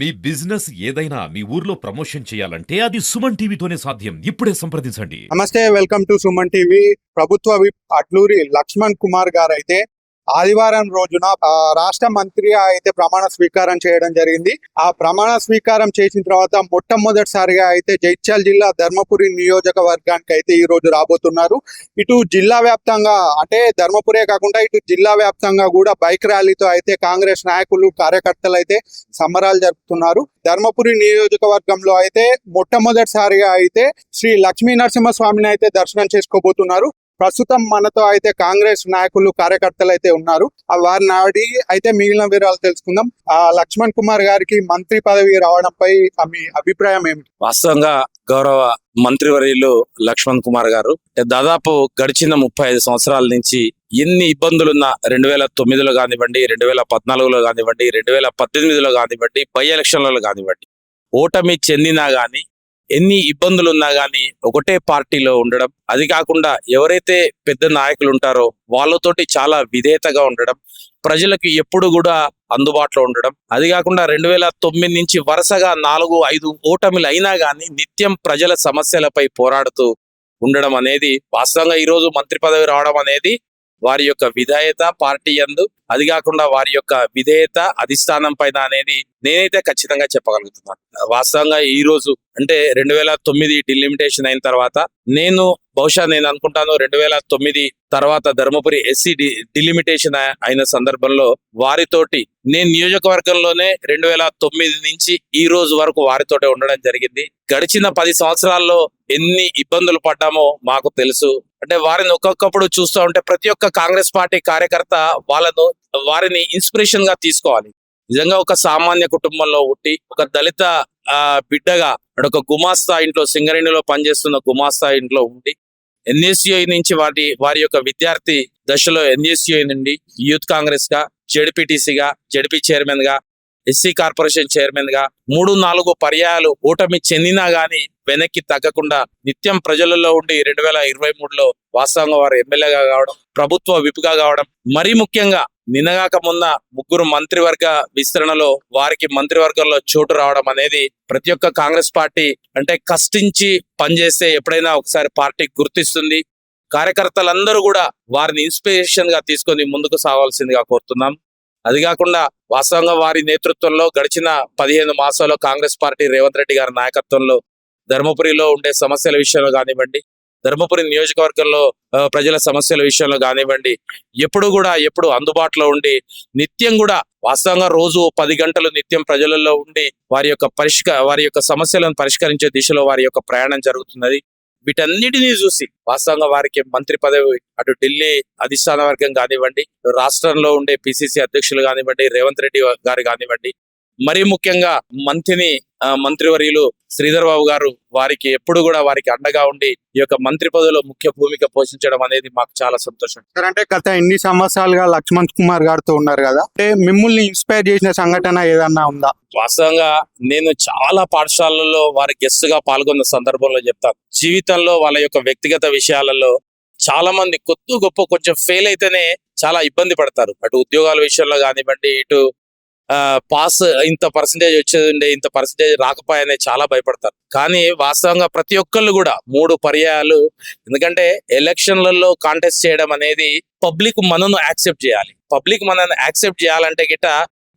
మీ business ఏదైనా మీ ఊర్లో promotion చేయాలంటే అది సుమన్ టీవీతోనే సాధ్యం. ఇప్పుడే సంప్రదించండి. నమస్తే వెల్కమ్ టు సుమన్ టీవీ. ప్రభుత్వ విప్ అట్లూరి లక్ష్మణ్ కుమార్ గారు అయితే ఆదివారం రోజున రాష్ట్ర మంత్రిగా అయితే ప్రమాణ స్వీకారం చేయడం జరిగింది. ఆ ప్రమాణ స్వీకారం చేసిన తర్వాత మొట్టమొదటిసారిగా అయితే జైత్యాల జిల్లా ధర్మపురి నియోజకవర్గానికి అయితే ఈ రోజు రాబోతున్నారు. ఇటు జిల్లా వ్యాప్తంగా అంటే ధర్మపురే కాకుండా ఇటు జిల్లా వ్యాప్తంగా కూడా బైక్ ర్యాలీతో అయితే కాంగ్రెస్ నాయకులు కార్యకర్తలు అయితే సంబరాలు జరుపుతున్నారు. ధర్మపురి నియోజకవర్గంలో అయితే మొట్టమొదటిసారిగా అయితే శ్రీ లక్ష్మీ నరసింహస్వామిని అయితే దర్శనం చేసుకోబోతున్నారు. ప్రస్తుతం మనతో అయితే కాంగ్రెస్ నాయకులు కార్యకర్తలు అయితే ఉన్నారు. ఆ వారిని ఆడి అయితే మిగిలిన వివరాలు తెలుసుకుందాం. ఆ లక్ష్మణ్ కుమార్ గారికి మంత్రి పదవి రావడంపై మీ అభిప్రాయం ఏమిటి? వాస్తవంగా గౌరవ మంత్రివర్యులు లక్ష్మణ్ కుమార్ గారు దాదాపు గడిచిన ముప్పై ఐదు సంవత్సరాల నుంచి ఎన్ని ఇబ్బందులున్నా రెండు వేల తొమ్మిదిలో కానివ్వండి రెండు వేల పద్నాలుగులో కానివ్వండి రెండు వేల పద్దెనిమిదిలో కానివ్వండి బై ఎలక్షన్లలో కానివ్వండి ఓటమి చెందినా గాని ఎన్ని ఇబ్బందులు ఉన్నా కానీ ఒకటే పార్టీలో ఉండడం. అది కాకుండా ఎవరైతే పెద్ద నాయకులు ఉంటారో వాళ్ళతోటి చాలా విధేయతగా ఉండడం. ప్రజలకు ఎప్పుడు కూడా అందుబాటులో ఉండడం. అది కాకుండా రెండు వేల తొమ్మిది నుంచి వరుసగా నాలుగు ఐదు ఓటమిలు అయినా కానీ నిత్యం ప్రజల సమస్యలపై పోరాడుతూ ఉండడం అనేది వాస్తవంగా ఈ రోజు మంత్రి పదవి రావడం అనేది వారి యొక్క విధేయత పార్టీ యందు అది కాకుండా వారి యొక్క విధేయత అధిష్టానం పైన అనేది నేనైతే ఖచ్చితంగా చెప్పగలుగుతున్నాను వాస్తవంగా ఈ రోజు అంటే రెండు వేల తొమ్మిది డిలిమిటేషన్ అయిన తర్వాత నేను బహుశా నేను అనుకుంటాను రెండు వేల తొమ్మిది తర్వాత ధర్మపురి ఎస్సీ డిలిమిటేషన్ అయిన సందర్భంలో వారితోటి నేను నియోజకవర్గంలోనే రెండు వేల తొమ్మిది నుంచి ఈ రోజు వరకు వారితోటే ఉండడం జరిగింది. గడిచిన పది సంవత్సరాల్లో ఎన్ని ఇబ్బందులు పడ్డామో మాకు తెలుసు. అంటే వారిని ఒక్కొక్కప్పుడు చూస్తూ ఉంటే ప్రతి ఒక్క కాంగ్రెస్ పార్టీ కార్యకర్త వాళ్ళను వారిని ఇన్స్పిరేషన్గా తీసుకోవాలి. నిజంగా ఒక సామాన్య కుటుంబంలో పుట్టి ఒక దళిత ఆ బిడ్డగా అక్కడ ఒక గుమాస్తా ఇంట్లో సింగరేణిలో పనిచేస్తున్న గుమాస్తా ఇంట్లో ఉండి ఎన్ఎస్యుఐ నుంచి వాటి వారి యొక్క విద్యార్థి దశలో ఎన్ఎస్యుఐ నుండి యూత్ కాంగ్రెస్గా జెడ్పీటీసీగా జెడ్పీ చైర్మన్గా ఎస్సీ కార్పొరేషన్ చైర్మన్గా మూడు నాలుగు పర్యాయాలు ఓటమి చెందినా గాని వెనక్కి తగ్గకుండా నిత్యం ప్రజలలో ఉండి రెండు వేల ఇరవై మూడులో వాస్తవంగా వారు ఎమ్మెల్యేగా కావడం ప్రభుత్వ విపుగా కావడం మరీ ముఖ్యంగా నిన్నగాక మొన్న ముగ్గురు మంత్రివర్గ విస్తరణలో వారికి మంత్రివర్గంలో చోటు రావడం అనేది ప్రతి ఒక్క కాంగ్రెస్ పార్టీ అంటే కష్టించి పనిచేస్తే ఎప్పుడైనా ఒకసారి పార్టీ గుర్తిస్తుంది. కార్యకర్తలందరూ కూడా వారిని ఇన్స్పిరేషన్గా తీసుకొని ముందుకు సాగాల్సిందిగా కోరుతున్నాం. అది కాకుండా వాస్తవంగా వారి నేతృత్వంలో గడిచిన పదిహేను మాసాల్లో కాంగ్రెస్ పార్టీ రేవంత్ రెడ్డి గారి నాయకత్వంలో ధర్మపురిలో ఉండే సమస్యల విషయంలో కానివ్వండి ధర్మపురి నియోజకవర్గంలో ప్రజల సమస్యల విషయంలో కానివ్వండి ఎప్పుడు కూడా ఎప్పుడు అందుబాటులో ఉండి నిత్యం కూడా వాస్తవంగా రోజు పది గంటలు నిత్యం ప్రజలలో ఉండి వారి యొక్క పరిష్క వారి యొక్క సమస్యలను పరిష్కరించే దిశలో వారి యొక్క ప్రయాణం జరుగుతున్నది. వీటన్నిటినీ చూసి వాస్తవంగా వారికి మంత్రి పదవి అటు ఢిల్లీ అధిష్టాన వర్గం కానివ్వండి రాష్ట్రంలో ఉండే పిసిసి అధ్యక్షులు కానివ్వండి రేవంత్ రెడ్డి గారు కానివ్వండి మరీ ముఖ్యంగా మంత్రిని మంత్రివర్యులు శ్రీధర్ బాబు గారు వారికి ఎప్పుడు కూడా వారికి అండగా ఉండి ఈ యొక్క మంత్రి పదవిలో ముఖ్య భూమిక పోషించడం అనేది మాకు చాలా సంతోషం. సార్ అంటే గత ఎన్ని సంవత్సరాలుగా లక్ష్మణ్ కుమార్ గారితో ఉన్నారు కదా అంటే మిమ్మల్ని ఇన్స్పైర్ చేసిన సంఘటన ఏదన్నా ఉందా? వాస్తవంగా నేను చాలా పాఠశాలల్లో వారి గెస్ట్గా పాల్గొన్న సందర్భంలో చెప్తాను జీవితంలో వాళ్ళ యొక్క వ్యక్తిగత విషయాలలో చాలా మంది కొత్త గొప్ప కొంచెం ఫెయిల్ అయితేనే చాలా ఇబ్బంది పడతారు. అటు ఉద్యోగాల విషయంలో కానివ్వండి ఇటు పాస్ ఇంత పర్సంటేజ్ వచ్చేది ఇంత పర్సంటేజ్ రాకపోయానే చాలా భయపడతారు. కానీ వాస్తవంగా ప్రతి ఒక్కళ్ళు కూడా మూడు పర్యాయాలు. ఎందుకంటే ఎలక్షన్లలో కాంటెస్ట్ చేయడం అనేది పబ్లిక్ మనను యాక్సెప్ట్ చేయాలి. పబ్లిక్ మనల్ని యాక్సెప్ట్ చేయాలంటే గిట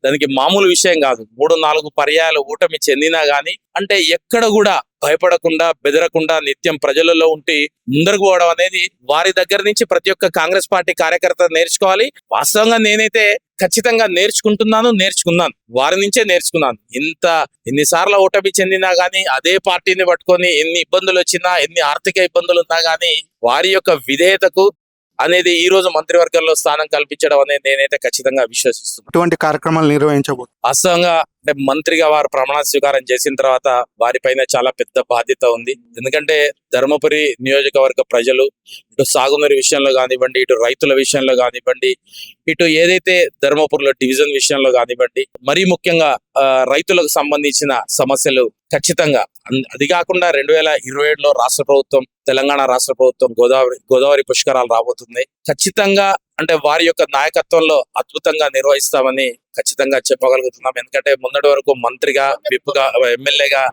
దానికి మామూలు విషయం కాదు. మూడు నాలుగు పర్యాయాలు ఓటమి చెందినా గానీ అంటే ఎక్కడ కూడా భయపడకుండా బెదరకుండా నిత్యం ప్రజలలో ఉండి ముందరకు పోవడం అనేది వారి దగ్గర నుంచి ప్రతి ఒక్క కాంగ్రెస్ పార్టీ కార్యకర్త నేర్చుకోవాలి. వాస్తవంగా నేనైతే ఖచ్చితంగా నేర్చుకుంటున్నాను నేర్చుకున్నాను. వారి నుంచే నేర్చుకున్నాను. ఇంత ఎన్నిసార్లు ఓటమి చెందినా గానీ అదే పార్టీని పట్టుకొని ఎన్ని ఇబ్బందులు వచ్చినా ఎన్ని ఆర్థిక ఇబ్బందులు ఉన్నా గానీ వారి యొక్క విధేయతకు అనేది ఈ రోజు మంత్రివర్గంలో స్థానం కల్పించడం అనేది నేనైతే ఖచ్చితంగా విశ్వసిస్తున్నాను ఇటువంటి కార్యక్రమాలు నిర్వహించబోతున్నారు వాస్తవంగా అంటే మంత్రిగా వారు ప్రమాణ స్వీకారం చేసిన తర్వాత వారిపైన చాలా పెద్ద బాధ్యత ఉంది. ఎందుకంటే ధర్మపురి నియోజకవర్గ ప్రజలు ఇటు సాగునీరు విషయంలో కానివ్వండి ఇటు రైతుల విషయంలో కానివ్వండి ఇటు ఏదైతే ధర్మపురిలో డివిజన్ విషయంలో కానివ్వండి మరీ ముఖ్యంగా రైతులకు సంబంధించిన సమస్యలు ఖచ్చితంగా. అది కాకుండా రెండు వేల ఇరవై ఏడులో రాష్ట్ర ప్రభుత్వం తెలంగాణ రాష్ట్ర ప్రభుత్వం గోదావరి గోదావరి పుష్కరాలు రాబోతుంది. ఖచ్చితంగా అంటే వారి యొక్క నాయకత్వంలో అద్భుతంగా నిర్వహిస్తామని ఖచ్చితంగా చెప్పగలుగుతున్నాం. ఎందుకంటే మొన్నటి వరకు మంత్రిగా విప్పుగా ఎమ్మెల్యేగా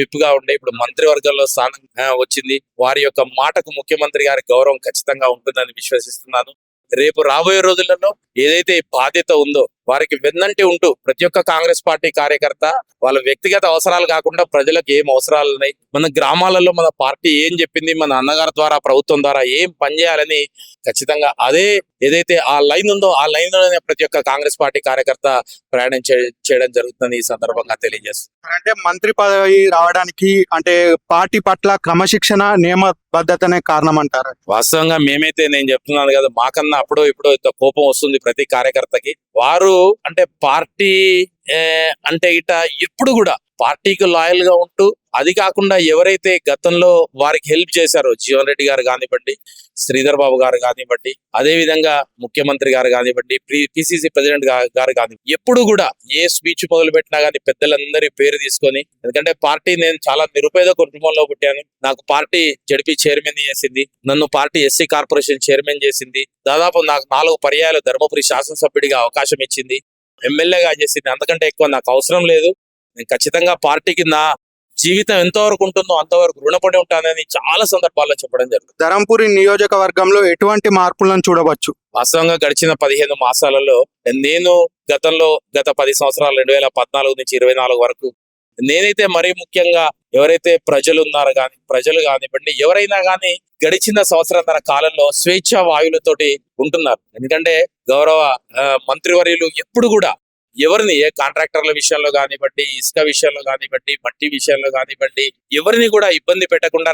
విప్పుగా ఉండే ఇప్పుడు మంత్రివర్గంలో స్థానం వచ్చింది. వారి యొక్క మాటకు ముఖ్యమంత్రి గారి గౌరవం ఖచ్చితంగా ఉంటుందని విశ్వసిస్తున్నాను. రేపు రాబోయే రోజులలో ఏదైతే బాధ్యత ఉందో వారికి వెన్నంటి ఉంటూ ప్రతి ఒక్క కాంగ్రెస్ పార్టీ కార్యకర్త వాళ్ళ వ్యక్తిగత అవసరాలు కాకుండా ప్రజలకు ఏం అవసరాలు ఉన్నాయి? మన గ్రామాలలో మన పార్టీ ఏం చెప్పింది? మన అన్నగారి ద్వారా ప్రభుత్వం ద్వారా ఏం పనిచేయాలని ఖచ్చితంగా అదే ఏదైతే ఆ లైన్ ఉందో ఆ లైన్లోనే ప్రతి ఒక్క కాంగ్రెస్ పార్టీ కార్యకర్త ప్రయాణం చేయడం జరుగుతుందని ఈ సందర్భంగా తెలియజేస్తుంది అంటే మంత్రి పదవి రావడానికి అంటే పార్టీ పట్ల క్రమశిక్షణ నియమబద్ధతనే కారణం అంటారు వాస్తవంగా మేమైతే నేను చెప్తున్నాను కదా మాకన్నా అప్పుడో ఇప్పుడు కోపం వస్తుంది ప్రతి కార్యకర్తకి. వారు అంటే పార్టీ అంటే ఇట ఇప్పుడు కూడా పార్టీకి లాయల్గా ఉంటూ అది కాకుండా ఎవరైతే గతంలో వారికి హెల్ప్ చేశారో జీవన్ రెడ్డి గారు కానివ్వండి శ్రీధర్ బాబు గారు కానివ్వండి అదే విధంగా ముఖ్యమంత్రి గారు కానివ్వండి పిసిసి ప్రెసిడెంట్ గారు కానివ్వండి ఎప్పుడు కూడా ఏ స్పీచ్ మొదలు పెట్టినా కానీ పెద్దలందరి పేరు తీసుకొని ఎందుకంటే పార్టీ నేను చాలా నిరుపేద కుటుంబంలో పుట్టాను నాకు పార్టీ జడిపి చైర్మన్ చేసింది నన్ను పార్టీ ఎస్సీ కార్పొరేషన్ చైర్మన్ చేసింది దాదాపు నాకు నాలుగు పర్యాయాలు ధర్మపురి శాసనసభ్యుడిగా అవకాశం ఇచ్చింది ఎమ్మెల్యేగా చేసింది అంతకంటే ఎక్కువ నాకు అవసరం లేదు నేను ఖచ్చితంగా పార్టీకి నా జీవితం ఎంతవరకు ఉంటుందో అంతవరకు రుణపడి ఉంటానని చాలా సందర్భాల్లో చెప్పడం జరుగుతుంది. ధరంపురి నియోజకవర్గంలో ఎటువంటి మార్పులను చూడవచ్చు? వాస్తవంగా గడిచిన పదిహేను మాసాలలో నేను గతంలో గత పది సంవత్సరాలు రెండు వేల పద్నాలుగు నుంచి ఇరవై నాలుగు వరకు నేనైతే మరీ ముఖ్యంగా ఎవరైతే ప్రజలు ఉన్నారో కానీ ప్రజలు కానివ్వండి ఎవరైనా కానీ గడిచిన సంవత్సరాల కాలంలో స్వేచ్ఛ వాయువులతోటి ఉంటున్నారు. ఎందుకంటే గౌరవ మంత్రివర్యులు ఎప్పుడు కూడా ఎవరిని ఏ కాంట్రాక్టర్ల విషయంలో కానివ్వండి ఇసుక విషయంలో కానివ్వండి మట్టి విషయంలో కానివ్వండి ఎవరిని కూడా ఇబ్బంది పెట్టకుండా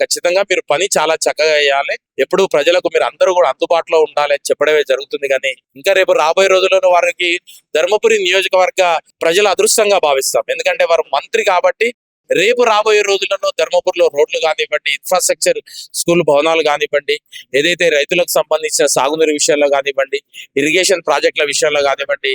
ఖచ్చితంగా మీరు పని చాలా చక్కగా చేయాలి. ఎప్పుడు ప్రజలకు మీరు అందరూ కూడా అందుబాటులో ఉండాలి అని చెప్పడమే జరుగుతుంది కానీ ఇంకా రేపు రాబోయే రోజుల్లో వారికి ధర్మపురి నియోజకవర్గ ప్రజలు అదృష్టంగా భావిస్తాం. ఎందుకంటే వారు మంత్రి కాబట్టి రేపు రాబోయే రోజులలో ధర్మపురిలో రోడ్లు కానివ్వండి ఇన్ఫ్రాస్ట్రక్చర్ స్కూల్ భవనాలు కానివ్వండి ఏదైతే రైతులకు సంబంధించిన సాగునీరు విషయంలో కానివ్వండి ఇరిగేషన్ ప్రాజెక్టుల విషయంలో కానివ్వండి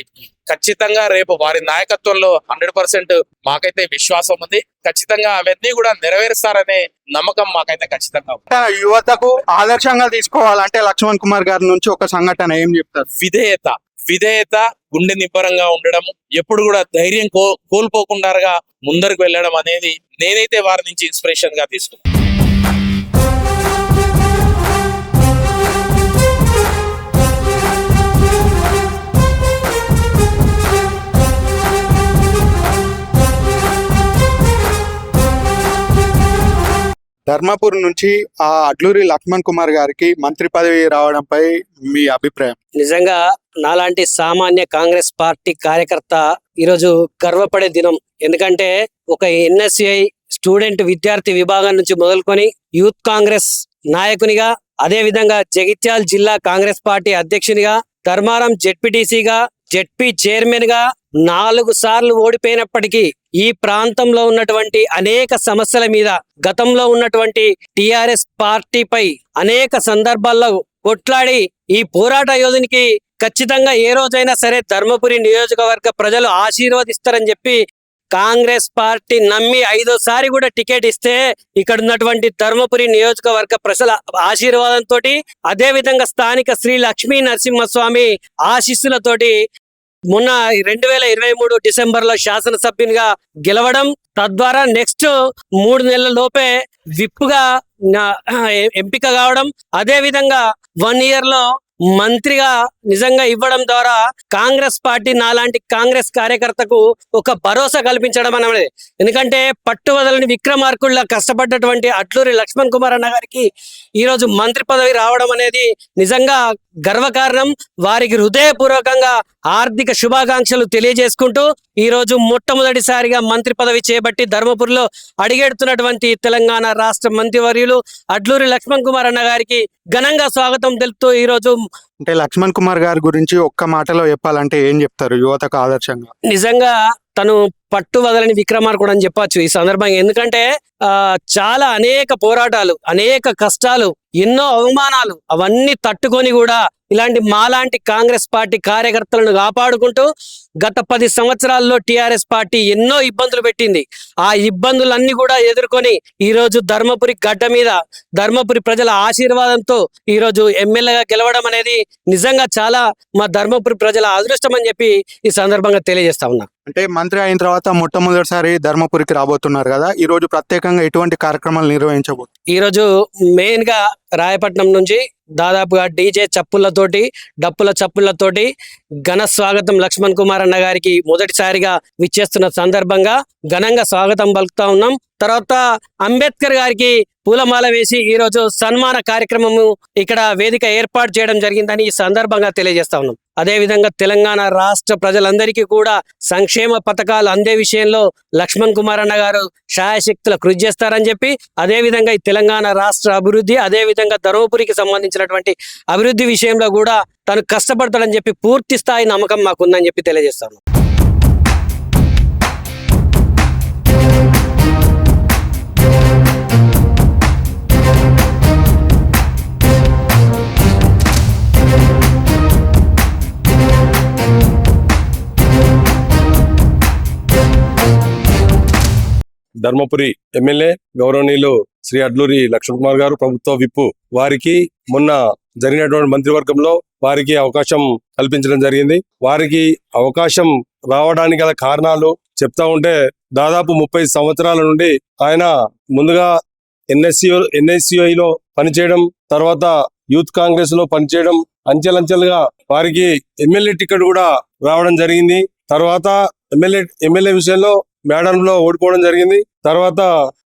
ఖచ్చితంగా రేపు వారి నాయకత్వంలో హండ్రెడ్ పర్సెంట్ మాకైతే విశ్వాసం ఉంది. ఖచ్చితంగా అవన్నీ కూడా నెరవేరుస్తారనే నమ్మకం మాకైతే ఖచ్చితంగా యువతకు ఆదర్శంగా తీసుకోవాలంటే లక్ష్మణ్ కుమార్ గారి నుంచి ఒక సంఘటన ఏం చెప్తారు? విధేయత. విధేయత గుండె నిబ్బరంగా ఉండడం ఎప్పుడు కూడా ధైర్యం కో కోల్పోకుండా ముందరకు వెళ్ళడం అనేది నేనైతే వారి నుంచి ఇన్స్పిరేషన్గా తీసుకున్నాను. ధర్మపురం నుంచి ఆ అడ్లూరి లక్ష్మణ్ కుమార్ గారికి మంత్రి పదవి రావడంపై మీ అభిప్రాయం? నిజంగా నాలాంటి సామాన్య కాంగ్రెస్ పార్టీ కార్యకర్త ఈరోజు గర్వపడే దినం. ఎందుకంటే ఒక ఎన్ఎస్సిఐ స్టూడెంట్ విద్యార్థి విభాగం నుంచి మొదలుకొని యూత్ కాంగ్రెస్ నాయకునిగా అదే విధంగా జగిత్యాల జిల్లా కాంగ్రెస్ పార్టీ అధ్యక్షునిగా ధర్మారం జెడ్పీటీసీగా జెడ్పీ చైర్మన్గా నాలుగు సార్లు ఓడిపోయినప్పటికీ ఈ ప్రాంతంలో ఉన్నటువంటి అనేక సమస్యల మీద గతంలో ఉన్నటువంటి టిఆర్ఎస్ పార్టీపై అనేక సందర్భాల్లో కొట్లాడి ఈ పోరాట యోధునికి ఖచ్చితంగా ఏ రోజైనా సరే ధర్మపురి నియోజకవర్గ ప్రజలు ఆశీర్వదిస్తారని చెప్పి కాంగ్రెస్ పార్టీ నమ్మి ఐదోసారి కూడా టికెట్ ఇస్తే ఇక్కడ ఉన్నటువంటి ధర్మపురి నియోజకవర్గ ప్రజల ఆశీర్వాదంతో అదే విధంగా స్థానిక శ్రీ లక్ష్మీ నరసింహస్వామి ఆశీస్సులతోటి మొన్న రెండు వేల ఇరవై మూడు డిసెంబర్లో శాసనసభ్యునిగా గెలవడం తద్వారా నెక్స్ట్ మూడు నెలల లోపే విప్పుగా ఎంపిక కావడం అదే విధంగా వన్ ఇయర్లో మంత్రిగా నిజంగా ఇవ్వడం ద్వారా కాంగ్రెస్ పార్టీ నాలాంటి కాంగ్రెస్ కార్యకర్తకు ఒక భరోసా కల్పించడం అనేది. ఎందుకంటే పట్టువదలని విక్రమార్కుల్లా కష్టపడ్డటువంటి అట్లూరి లక్ష్మణ్ కుమార్ అన్న గారికి ఈ రోజు మంత్రి పదవి రావడం అనేది నిజంగా గర్వకారణం వారికి హృదయపూర్వకంగా ఆర్థిక శుభాకాంక్షలు తెలియజేసుకుంటూ ఈ రోజు మొట్టమొదటిసారిగా మంత్రి పదవి చేపట్టి ధర్మపురిలో అడిగెడుతున్నటువంటి తెలంగాణ రాష్ట్ర మంత్రివర్యులు అడ్లూరి లక్ష్మణ్ కుమార్ అన్న గారికి ఘనంగా స్వాగతం తెలుపుతూ ఈ రోజు అంటే లక్ష్మణ్ కుమార్ గారి గురించి ఒక్క మాటలో చెప్పాలంటే ఏం చెప్తారు? యువతకు ఆదర్శంగా. నిజంగా తను పట్టు వదలని విక్రమార్కుడు అని చెప్పొచ్చు ఈ సందర్భంగా. ఎందుకంటే ఆ చాలా అనేక పోరాటాలు అనేక కష్టాలు ఎన్నో అవమానాలు అవన్నీ తట్టుకొని కూడా ఇలాంటి మాలాంటి కాంగ్రెస్ పార్టీ కార్యకర్తలను కాపాడుకుంటూ గత పది సంవత్సరాల్లో టిఆర్ఎస్ పార్టీ ఎన్నో ఇబ్బందులు పెట్టింది. ఆ ఇబ్బందులన్నీ కూడా ఎదుర్కొని ఈ రోజు ధర్మపురి గడ్డ మీద ధర్మపురి ప్రజల ఆశీర్వాదంతో ఈ రోజు ఎమ్మెల్యేగా గెలవడం అనేది నిజంగా చాలా మా ధర్మపురి ప్రజల అదృష్టం అని చెప్పి ఈ సందర్భంగా తెలియజేస్తా ఉన్నా. అంటే మంత్రి అయిన తర్వాత మొట్టమొదటిసారి ధర్మపురికి రాబోతున్నారు కదా ఈ రోజు ప్రత్యేకంగా ఎటువంటి కార్యక్రమాలు నిర్వహించబోతున్నారు ఈ రోజు మెయిన్గా రాయపట్నం నుంచి దాదాపుగా డీజే చప్పులతోటి డప్పుల చప్పులతోటి ఘన స్వాగతం లక్ష్మణ్ కుమార్ అన్న గారికి మొదటిసారిగా విచ్చేస్తున్న సందర్భంగా ఘనంగా స్వాగతం పలుకుతా ఉన్నాం. తర్వాత అంబేద్కర్ గారికి పూలమాల వేసి ఈ రోజు సన్మాన కార్యక్రమము ఇక్కడ వేదిక ఏర్పాటు చేయడం జరిగిందని ఈ సందర్భంగా తెలియజేస్తా ఉన్నాం. అదే విధంగా తెలంగాణ రాష్ట్ర ప్రజలందరికీ కూడా సంక్షేమ పథకాలు అందే విషయంలో లక్ష్మణ్ కుమార్ అన్న గారు శాయశక్తుల కృషి చేస్తారని చెప్పి అదే విధంగా ఈ తెలంగాణ రాష్ట్ర అభివృద్ధి అదే విధంగా ధర్మపురికి సంబంధించినటువంటి అభివృద్ధి విషయంలో కూడా తను కష్టపడతాడని చెప్పి పూర్తి స్థాయి నమ్మకం మాకుందని చెప్పి తెలియజేస్తాను. ధర్మపురి ఎమ్మెల్యే గౌరవనీయులు శ్రీ అడ్లూరి లక్ష్మణ్ కుమార్ గారు ప్రభుత్వ విప్పు వారికి మొన్న జరిగినటువంటి మంత్రివర్గంలో వారికి అవకాశం కల్పించడం జరిగింది. వారికి అవకాశం రావడానికి గల కారణాలు చెప్తా ఉంటే దాదాపు ముప్పై సంవత్సరాల నుండి ఆయన ముందుగా ఎన్ఎస్సి ఎన్ఎస్సిఐలో పనిచేయడం తర్వాత యూత్ కాంగ్రెస్లో పనిచేయడం అంచెలంచెలుగా వారికి ఎమ్మెల్యే టికెట్ కూడా రావడం జరిగింది. తర్వాత ఎమ్మెల్యే ఎమ్మెల్యే విషయంలో మేడంలో ఓడిపోవడం జరిగింది. తర్వాత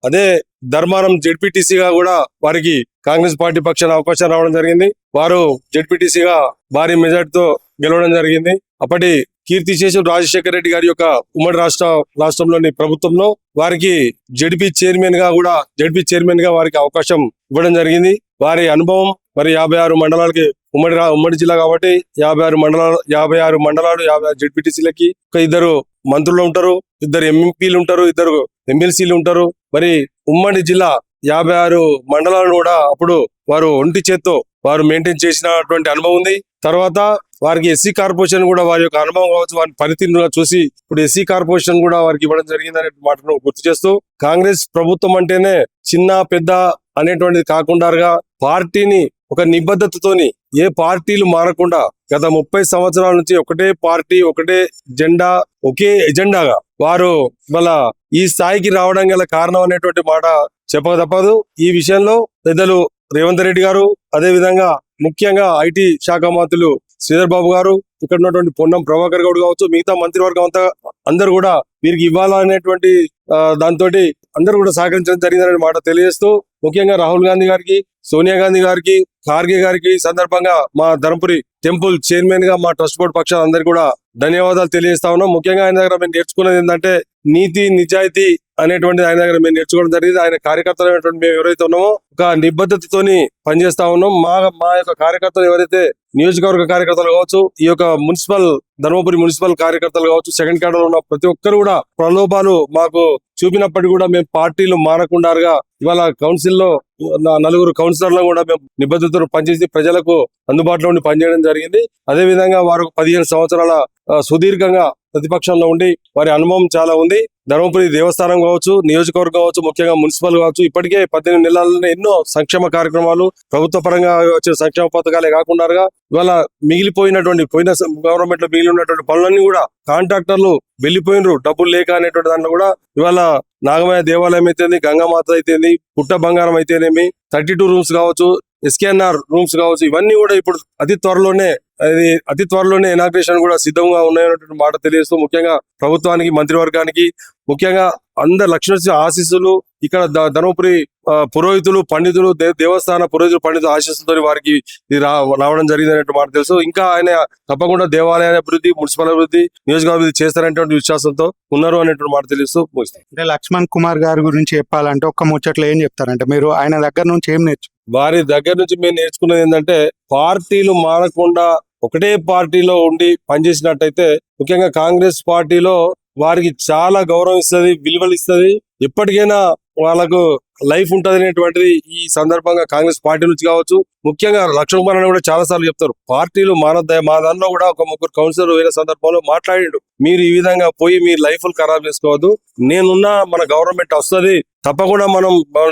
అదే ధర్మారం జెడ్పీటీసీగా కూడా వారికి కాంగ్రెస్ పార్టీ పక్షాన అవకాశం రావడం జరిగింది. వారు జెడ్పీటీసీగా భారీ మెజార్టీతో గెలవడం జరిగింది. అప్పటి కీర్తి శేషు రాజశేఖర రెడ్డి గారి యొక్క ఉమ్మడి రాష్ట్ర రాష్ట్రంలోని ప్రభుత్వంలో వారికి జడ్పీ చైర్మన్గా కూడా జడ్పీ చైర్మన్గా వారికి అవకాశం ఇవ్వడం జరిగింది. వారి అనుభవం మరి యాభై ఆరు మండలాలకి ఉమ్మడి రా- ఉమ్మడి జిల్లా కాబట్టి యాభై ఆరు మండలాలు యాభై ఆరు మండలాలు యాభై ఆరు జడ్పీటీసీలకి ఒక ఇద్దరు మంత్రులు ఉంటారు ఇద్దరు ఎంపీలు ఉంటారు ఇద్దరు ఎమ్మెల్సీలు ఉంటారు. మరి ఉమ్మడి జిల్లా యాభై ఆరు మండలాలను కూడా అప్పుడు వారు ఒంటి చేత్తో వారు మెయింటైన్ చేసినటువంటి అనుభవం ఉంది. తర్వాత వారికి ఎస్సీ కార్పొరేషన్ కూడా వారి యొక్క అనుభవం కావచ్చు వారి పనితీరుగా చూసి ఇప్పుడు ఎస్సీ కార్పొరేషన్ కూడా వారికి ఇవ్వడం జరిగిందనే మాటను గుర్తు చేస్తూ కాంగ్రెస్ ప్రభుత్వం అంటేనే చిన్న పెద్ద అనేటువంటిది కాకుండా పార్టీని ఒక నిబద్ధతతోని ఏ పార్టీలు మారకుండా గత ముప్పై సంవత్సరాల నుంచి ఒకటే పార్టీ ఒకటే జెండా ఒకే ఎజెండాగా వారు వాళ్ళ ఈ స్థాయికి రావడం గల కారణం అనేటువంటి మాట చెప్పక తప్పదు. ఈ విషయంలో పెద్దలు రేవంత్ రెడ్డి గారు అదే విధంగా ముఖ్యంగా ఐటీ శాఖ మంత్రులు శ్రీధర్ బాబు గారు ఇక్కడ ఉన్నటువంటి పొన్నం ప్రభాకర్ గౌడ్ కావచ్చు మిగతా మంత్రివర్గం అంతా అందరు కూడా వీరికి ఇవ్వాలనేటువంటి దాంతో అందరూ కూడా సహకరించడం జరిగిందనే మాట తెలియజేస్తూ ముఖ్యంగా రాహుల్ గాంధీ గారికి సోనియా గాంధీ గారికి ఖార్గే గారికి సందర్భంగా మా ధర్మపురి టెంపుల్ చైర్మన్గా మా ట్రస్ట్ బోర్డు పక్షాలు అందరికీ కూడా ధన్యవాదాలు తెలియజేస్తా ఉన్నాం. ముఖ్యంగా ఆయన దగ్గర మేము నేర్చుకున్నది ఏంటంటే నీతి నిజాయితీ అనేటువంటిది ఆయన దగ్గర మేము నేర్చుకోవడం జరిగింది. ఆయన కార్యకర్తలు అనేటువంటి మేము ఎవరైతే ఉన్నామో ఒక నిబద్ధతతోని పనిచేస్తా ఉన్నాం. మా మా యొక్క కార్యకర్తలు ఎవరైతే నియోజకవర్గ కార్యకర్తలు కావచ్చు ఈ యొక్క మున్సిపల్ ధర్మపురి మున్సిపల్ కార్యకర్తలు కావచ్చు సెకండ్ క్యాడర్ ఉన్న ప్రతి ఒక్కరు కూడా ప్రలోభాలు మాకు చూపినప్పటికీ కూడా మేము పార్టీలు మారకుండా ఇవాళ కౌన్సిల్లో నా- నలుగురు కౌన్సిలర్లను కూడా మేము నిబద్ధతను పనిచేసి ప్రజలకు అందుబాటులో ఉండి పనిచేయడం జరిగింది. అదే విధంగా వారు పదిహేను సంవత్సరాల సుదీర్ఘంగా ప్రతిపక్షంలో ఉండి వారి అనుభవం చాలా ఉంది. ధర్మపురి దేవస్థానం కావచ్చు నియోజకవర్గం కావచ్చు ముఖ్యంగా మున్సిపల్ కావచ్చు ఇప్పటికే పద్దెనిమిది నెలలనే ఎన్నో సంక్షేమ కార్యక్రమాలు ప్రభుత్వ పరంగా వచ్చే సంక్షేమ పథకాలే కాకుండా ఇవాళ మిగిలిపోయినటువంటి పోయిన గవర్నమెంట్లో మిగిలి ఉన్నటువంటి పనులన్నీ కూడా కాంట్రాక్టర్లు వెళ్ళిపోయినరు. డబ్బులు లేక అనేటువంటి దాంట్లో కూడా ఇవాళ నాగమయ దేవాలయం అయితేంది గంగామాత అయితేంది పుట్ట బంగారం అయితేనేమి థర్టీ టూ రూమ్స్ కావచ్చు ఎస్కేఎన్ఆర్ రూమ్స్ కావచ్చు ఇవన్నీ కూడా ఇప్పుడు అతి త్వరలోనే అది అతి త్వరలోనే ఇనాగ్రేషన్ కూడా సిద్ధంగా ఉన్నాయన్నటువంటి మాట తెలియజేస్తూ ముఖ్యంగా ప్రభుత్వానికి మంత్రివర్గానికి ముఖ్యంగా అందరు లక్ష్మీ ఆశీస్సులు ఇక్కడ ధర్మపురి ఆ, పురోహితులు పండితులు దేవస్థాన పురోహితులు పండితులు ఆశీస్సులతో వారికి ఇది రావడం జరిగింది అన్నట్టు మాట తెలుసు. ఇంకా ఆయన తప్పకుండా దేవాలయ అభివృద్ధి మున్సిపల్ అభివృద్ధి నియోజకవర్గ చేస్తారనేటువంటి విశ్వాసంతో ఉన్నారు అనేటువంటి మాట తెలుస్తూ అంటే లక్ష్మణ్ కుమార్ గారి గురించి చెప్పాలంటే ఒక్క ముచ్చట్లో ఏం చెప్తారంటే మీరు ఆయన దగ్గర నుంచి ఏం నేర్చు వారి దగ్గర నుంచి మేము నేర్చుకున్నది ఏంటంటే పార్టీలు మారకుండా ఒకటే పార్టీలో ఉండి పనిచేసినట్టయితే ముఖ్యంగా కాంగ్రెస్ పార్టీలో వారికి చాలా గౌరవం ఇస్తుంది విలువలు ఇస్తుంది. ఎప్పటికైనా వాళ్ళకు లైఫ్ ఉంటది అనేటువంటిది ఈ సందర్భంగా కాంగ్రెస్ పార్టీ నుంచి కావచ్చు. ముఖ్యంగా లక్ష్మణ్ కుమార్ అని కూడా చాలా సార్లు చెప్తారు. పార్టీలు మానద్దాయి మా దానిలో కూడా ఒక ముగ్గురు కౌన్సిలర్ వేరే సందర్భంలో మాట్లాడిండు. మీరు ఈ విధంగా పోయి మీ లైఫ్ ఖరాబ్ చేసుకోవద్దు. నేనున్నా మన గవర్నమెంట్ వస్తది. తప్పకుండా మనం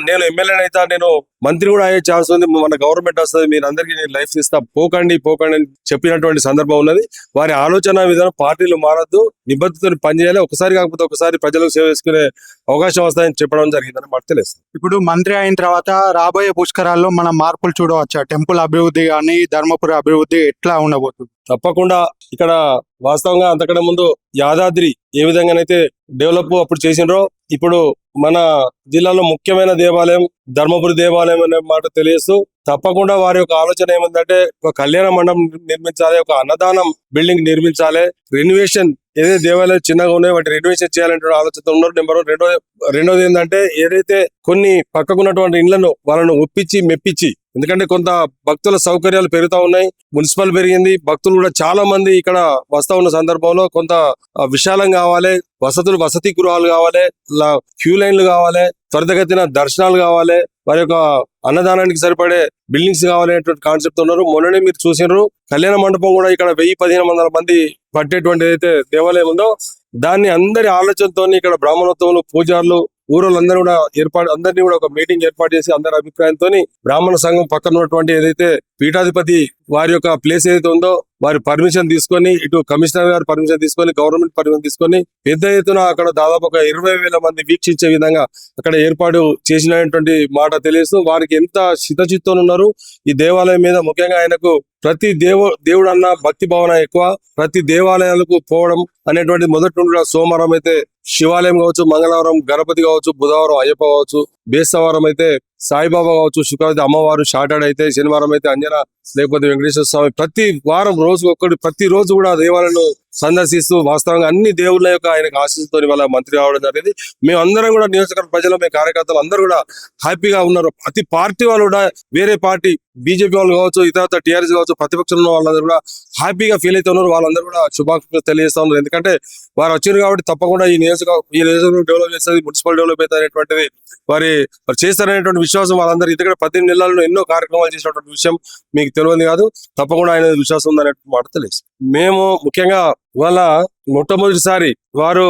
నేను ఎమ్మెల్యే అయితే నేను మంత్రి కూడా అయ్యే ఛాన్స్ ఉంది. మన గవర్నమెంట్ వస్తుంది. మీరు అందరికీ నేను లైఫ్ ఇస్తా. పోకండి పోకండి అని చెప్పినటువంటి సందర్భం ఉన్నది. వారి ఆలోచన విధానం పార్టీలు మారద్దు. నిబద్ధతను పనిచేయాలి. ఒకసారి కాకపోతే ఒకసారి ప్రజలకు సేవ చేసుకునే అవకాశం వస్తాయని చెప్పడం జరిగిందని మాకు తెలుస్తుంది ఇప్పుడు మంత్రి అయిన తర్వాత రాబోయే పుష్కరాల్లో మనం మార్పులు చూడవచ్చా? టెంపుల్ అభివృద్ధి కానీ ధర్మపురి అభివృద్ధి ఎట్లా ఉండబోతుంది? తప్పకుండా. ఇక్కడ వాస్తవంగా అంతకంటే ముందు యాదాద్రి ఏ విధంగానైతే డెవలప్ అప్పుడు చేసినరో ఇప్పుడు మన జిల్లాలో ముఖ్యమైన దేవాలయం ధర్మపురి దేవాలయం అనే మాట తెలియస్తూ తప్పకుండా వారి యొక్క ఆలోచన ఏమందంటే ఒక కళ్యాణ మండపం నిర్మించాలి ఒక అన్నదానం బిల్డింగ్ నిర్మించాలి రెన్యువేషన్ ఏదైతే దేవాలయాలు చిన్నగా ఉన్నాయో వాటి రెనోవేషన్ చేయాలంటే ఆలోచనతో ఉన్నారు. నెంబర్ వన్ రెండో రెండోది ఏంటంటే ఏదైతే కొన్ని పక్కకున్నటువంటి ఇండ్లను వాళ్ళను ఒప్పించి మెప్పించి ఎందుకంటే కొంత భక్తుల సౌకర్యాలు పెరుగుతా ఉన్నాయి. మున్సిపల్ పెరిగింది. భక్తులు కూడా చాలా మంది ఇక్కడ వస్తా ఉన్న సందర్భంలో కొంత విశాలం కావాలి. వసతులు వసతి గృహాలు కావాలి. క్యూ లైన్లు కావాలి. త్వరితగతిన దర్శనాలు కావాలి వారి యొక్క అన్నదానానికి సరిపడే బిల్డింగ్స్ కావాలనేటువంటి కాన్సెప్ట్ ఉన్నారు. మొన్ననే మీరు చూసినారు కళ్యాణ మండపం కూడా ఇక్కడ వెయ్యి పదిహేను వందల మంది పట్టేటువంటి అయితే దేవాలయం ఉందో దాన్ని అందరి ఆలోచనతో ఇక్కడ బ్రాహ్మణోత్సవాలు పూజారులు ఊరోళ్ళందరూ కూడా ఏర్పాటు అందరినీ కూడా ఒక మీటింగ్ ఏర్పాటు చేసి అందరి అభిప్రాయంతో బ్రాహ్మణ సంఘం పక్కన ఉన్నటువంటి ఏదైతే పీఠాధిపతి వారి యొక్క ప్లేస్ ఏదైతే ఉందో వారి పర్మిషన్ తీసుకొని ఇటు కమిషనర్ గారి పర్మిషన్ తీసుకొని గవర్నమెంట్ పర్మిషన్ తీసుకొని పెద్ద ఎత్తున అక్కడ దాదాపు ఒక ఇరవై వేల మంది వీక్షించే విధంగా అక్కడ ఏర్పాటు చేసినటువంటి మాట తెలియస్తూ వారికి ఎంత చిత్తచిత్తం ఉన్నారు. ఈ దేవాలయం మీద ముఖ్యంగా ఆయనకు ప్రతి దేవ దేవుడు అన్న భక్తి భావన ఎక్కువ. ప్రతి దేవాలయాలకు పోవడం అనేటువంటి మొదటి సోమవారం అయితే శివాలయం కావచ్చు మంగళవారం గణపతి కావచ్చు బుధవారం అయ్యప్ప కావచ్చు బేస్తవారం అయితే సాయిబాబా కావచ్చు శుక్రవారం అమ్మవారు షార్టర్డ్ అయితే శనివారం అయితే అంజన లేకపోతే వెంకటేశ్వర స్వామి ప్రతి వారం రోజు ఒక్కటి ప్రతి రోజు కూడా దేవాలయంలో సందర్శిస్తూ వాస్తవంగా అన్ని దేవుళ్ళ యొక్క ఆయనకు ఆశీస్సుతో వాళ్ళ మంత్రి కావడం జరిగింది. మేము కూడా నియోజకవర్గ ప్రజలు మేము కార్యకర్తలు అందరూ కూడా హ్యాపీగా ఉన్నారు. ప్రతి పార్టీ వాళ్ళు కూడా వేరే పార్టీ బీజేపీ వాళ్ళు కావచ్చు ఇతర టీఆర్ఎస్ కావచ్చు ప్రతిపక్షంలో ఉన్న వాళ్ళందరూ కూడా హ్యాపీగా ఫీల్ అయితే ఉన్నారు. వాళ్ళందరూ కూడా శుభాకాంక్షలు తెలియజేస్తా ఉన్నారు. ఎందుకంటే వారు వచ్చారు కాబట్టి తప్పకుండా ఈ నియోజకవర్గం ఈ నియోజకవర్గం డెవలప్ చేస్తుంది మున్సిపల్ డెవలప్ అవుతుంది అనేటువంటిది వారి వారు చేస్తారనేటువంటి విశ్వాసం వాళ్ళందరూ. ఎందుకంటే పద్దెనిమిది నెలల్లో ఎన్నో కార్యక్రమాలు చేసినటువంటి విషయం మీకు తెలియదు కాదు. తప్పకుండా ఆయన విశ్వాసం ఉందనే మాట తెలియదు మేము ముఖ్యంగా వాళ్ళ మొట్టమొదటిసారి వారు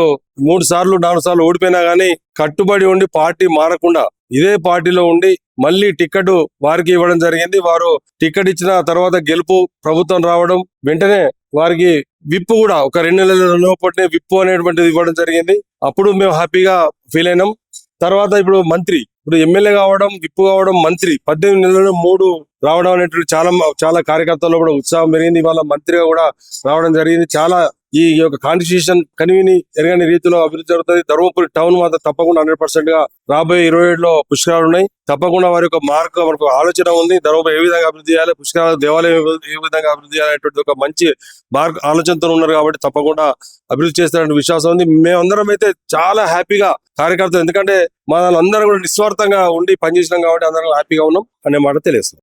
మూడు సార్లు నాలుగు సార్లు ఓడిపోయినా గానీ కట్టుబడి ఉండి పార్టీ మారకుండా ఇదే పార్టీలో ఉండి మళ్ళీ టికెట్ వారికి ఇవ్వడం జరిగింది. వారు టికెట్ ఇచ్చిన తర్వాత గెలుపు ప్రభుత్వం రావడం వెంటనే వారికి విప్పు కూడా ఒక రెండు నెలల లోపలనే విప్పు అనేటువంటిది ఇవ్వడం జరిగింది. అప్పుడు మేము హ్యాపీగా ఫీల్ అయినాం. తర్వాత ఇప్పుడు మంత్రి ఇప్పుడు ఎమ్మెల్యే కావడం విప్పు కావడం మంత్రి పద్దెనిమిది నెలలు మూడు రావడం అనేటువంటి చాలా చాలా కార్యకర్తల్లో కూడా ఉత్సాహం పెరిగింది. వాళ్ళ మంత్రిగా కూడా రావడం జరిగింది. చాలా ఈ యొక్క కాన్స్టిట్యూషన్ కనివిని ఎరగని రీతిలో అభివృద్ధి జరుగుతుంది. ధర్మపురి టౌన్ మాత్రం తప్పకుండా హండ్రెడ్ పర్సెంట్గా రాబోయే ఇరవై ఏడులో పుష్కరాలు ఉన్నాయి. తప్పకుండా వారి యొక్క మార్క్ మనకు ఆలోచన ఉంది. ధర్మపురి ఏ విధంగా అభివృద్ధి చేయాలి పుష్కరాల దేవాలయం ఏ విధంగా అభివృద్ధి చేయాలనేటువంటి ఒక మంచి మార్క్ ఆలోచనతో ఉన్నారు కాబట్టి తప్పకుండా అభివృద్ధి చేస్తారనే విశ్వాసం ఉంది. మేమందరం అయితే చాలా హ్యాపీగా కార్యకర్తలు ఎందుకంటే మన అందరం కూడా నిస్వార్థంగా ఉండి పనిచేసినాం కాబట్టి అందరం హ్యాపీగా ఉన్నాం అనే మాట తెలియస్తాం